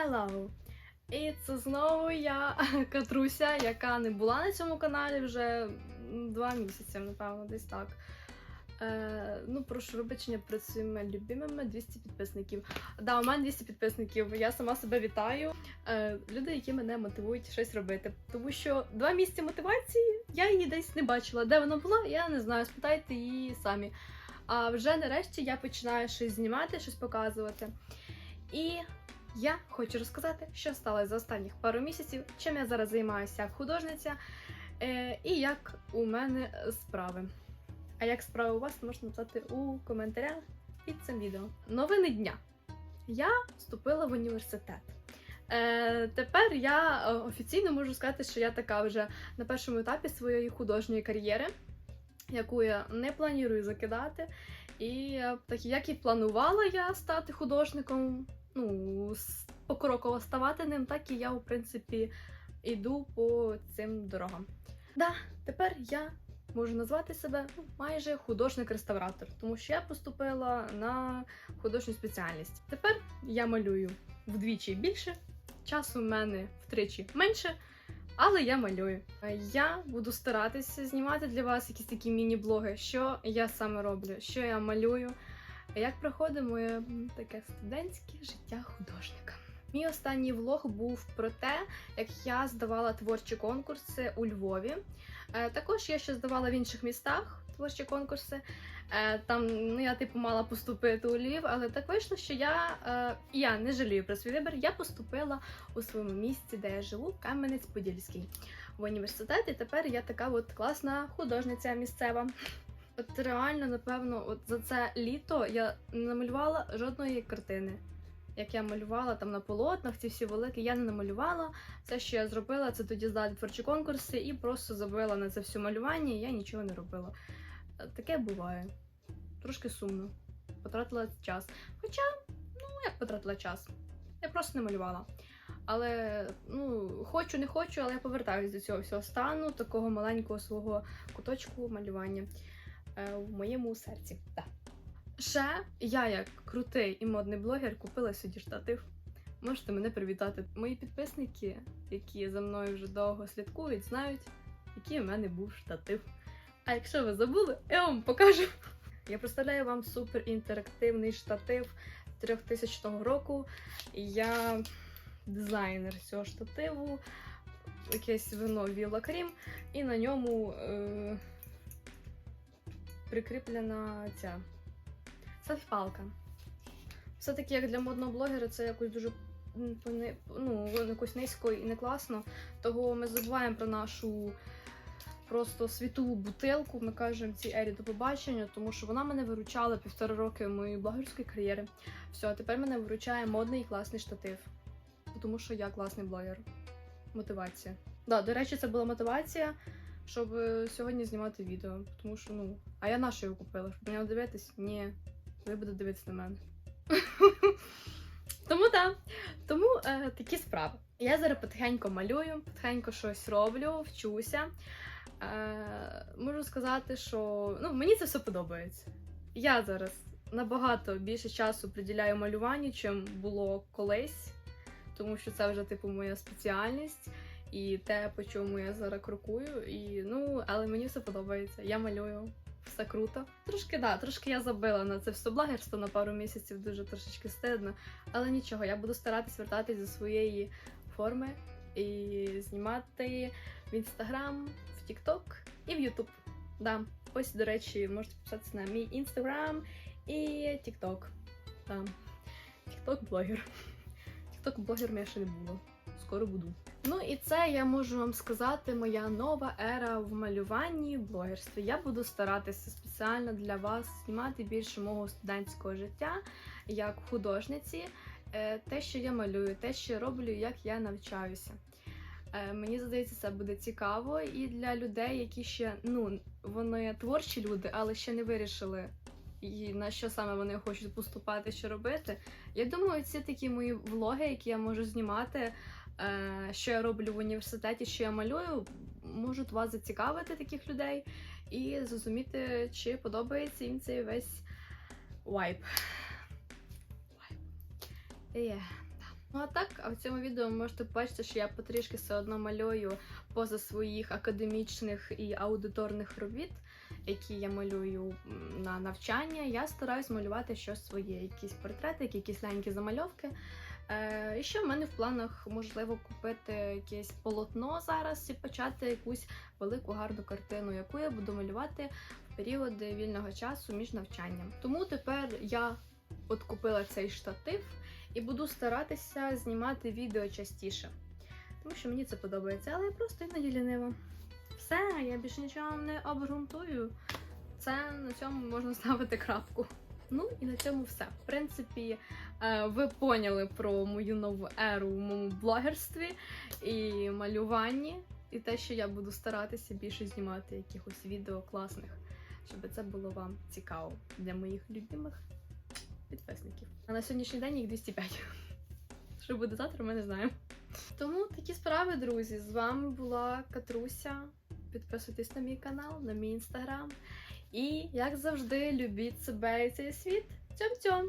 Hello! І це знову я, Катруся, яка не була на цьому каналі вже два місяці, напевно, десь так. Е, ну, прошу вибачення перед своїми любимими 200 підписників. Да, у мене 200 підписників. Я сама себе вітаю. Е, люди, які мене мотивують щось робити. Тому що два місяці мотивації я її десь не бачила. Де вона була, я не знаю. Спитайте її самі. А вже нарешті я починаю щось знімати, щось показувати. І я хочу розказати, що сталося за останніх пару місяців, чим я зараз займаюся як художниця, е, і як у мене справи. А як справи у вас, можна написати у коментарях під цим відео. Новини дня. Я вступила в університет. Е, тепер я е, офіційно можу сказати, що я така вже на першому етапі своєї художньої кар'єри, яку я не планую закидати. І е, так як і планувала я стати художником, ну, покроково ставати ним, так і я, в принципі, йду по цим дорогам. Да, тепер я можу назвати себе ну, майже художник-реставратор, тому що я поступила на художню спеціальність. Тепер я малюю вдвічі більше, часу в мене втричі менше. Але я малюю. Я буду старатися знімати для вас якісь такі міні-блоги, що я саме роблю, що я малюю, як проходить моє таке студентське життя художника. Мій останній влог був про те, як я здавала творчі конкурси у Львові. Е, Також я ще здавала в інших містах творчі конкурси. Е, Там ну, я типу мала поступити у Львів, але так вийшло, що я, е, я не жалію про свій вибір. Я поступила у своєму місці, де я живу, Кам'янець-Подільський, в університет. І тепер я така от класна художниця місцева. От реально, напевно, от за це літо я не намалювала жодної картини. Як я малювала там на полотнах, ці всі великі, я не намалювала. Все, що я зробила, це тоді здати творчі конкурси і просто забила на це все малювання, і я нічого не робила. Е, Таке буває. Трошки сумно. Потратила час. Хоча, ну як потратила час? Я просто не малювала. Але ну, хочу, не хочу, але я повертаюся до цього всього стану, такого маленького свого куточку малювання в моєму серці. Так. Ще я, як крутий і модний блогер, купила собі штатив. Можете мене привітати. Мої підписники, які за мною вже довго слідкують, знають, який у мене був штатив. А якщо ви забули, я вам покажу. Я представляю вам супер інтерактивний штатив 3000 року. Я дизайнер цього штативу, якесь вино Вілла Крім, і на ньому е, прикріплена ця селфі-палка. Все-таки, як для модного блогера, це якось дуже ну, якось низько і не класно. Того ми забуваємо про нашу просто світову бутилку. Ми кажемо цій ері до побачення, тому що вона мене виручала півтора роки моєї блогерської кар'єри. Все, а тепер мене виручає модний і класний штатив. Тому що я класний блогер. Мотивація. Да, до речі, це була мотивація, щоб е, сьогодні знімати відео. Тому що, ну, а я на його купила? Щоб мене дивитись? Ні. Ви будете дивитися на мене. Тому так. Тому е, такі справи. Я зараз потихеньку малюю, потихеньку щось роблю, вчуся. Е, можу сказати, що ну, мені це все подобається. Я зараз набагато більше часу приділяю малюванню, чим було колись, тому що це вже типу моя спеціальність і те, по чому я зараз крокую. І, ну, але мені все подобається. Я малюю. Все круто. Трошки, да, трошки я забила на це все блогерство на пару місяців, дуже трошечки стидно. Але нічого, я буду старатись вертатись до своєї форми і знімати в інстаграм, в Тікток і в Ютуб. Да. Ось, до речі, можете підписатися на мій інстаграм і Тікток. Тікток-блогер. Тікток-блогером я ще не була. Скоро буду. Ну і це я можу вам сказати, моя нова ера в малюванні, блогерстві. Я буду старатися спеціально для вас знімати більше мого студентського життя як художниці, е, те, що я малюю, те, що роблю, як я навчаюся. Е, Мені здається, це буде цікаво і для людей, які ще ну вони творчі люди, але ще не вирішили. І на що саме вони хочуть поступати, що робити. Я думаю, ці такі мої влоги, які я можу знімати, що я роблю в університеті, що я малюю, можуть вас зацікавити таких людей і зрозуміти, чи подобається їм цей весь. Є, да. Ну а так, а в цьому відео ви можете побачити, що я потрішки все одно малюю поза своїх академічних і аудиторних робіт, які я малюю на навчання. Я стараюсь малювати щось своє, якісь портрети, якісь ленькі замальовки. Е, і ще в мене в планах можливо купити якесь полотно зараз і почати якусь велику гарну картину, яку я буду малювати в періоди вільного часу між навчанням. Тому тепер я от купила цей штатив і буду старатися знімати відео частіше. Тому що мені це подобається, але я просто іноді лінива. Все, я більше нічого не обґрунтую. Це на цьому можна ставити крапку. Ну і на цьому все. В принципі, е, ви поняли про мою нову еру в моєму блогерстві і малюванні, і те, що я буду старатися більше знімати якихось відео класних, щоб це було вам цікаво для моїх любимих підписників. А на сьогоднішній день їх 205. Що буде завтра, ми не знаємо. Тому такі справи, друзі. З вами була Катруся. Підписуйтесь на мій канал, на мій інстаграм. І, як завжди, любіть себе і цей світ. Цьом-цьом!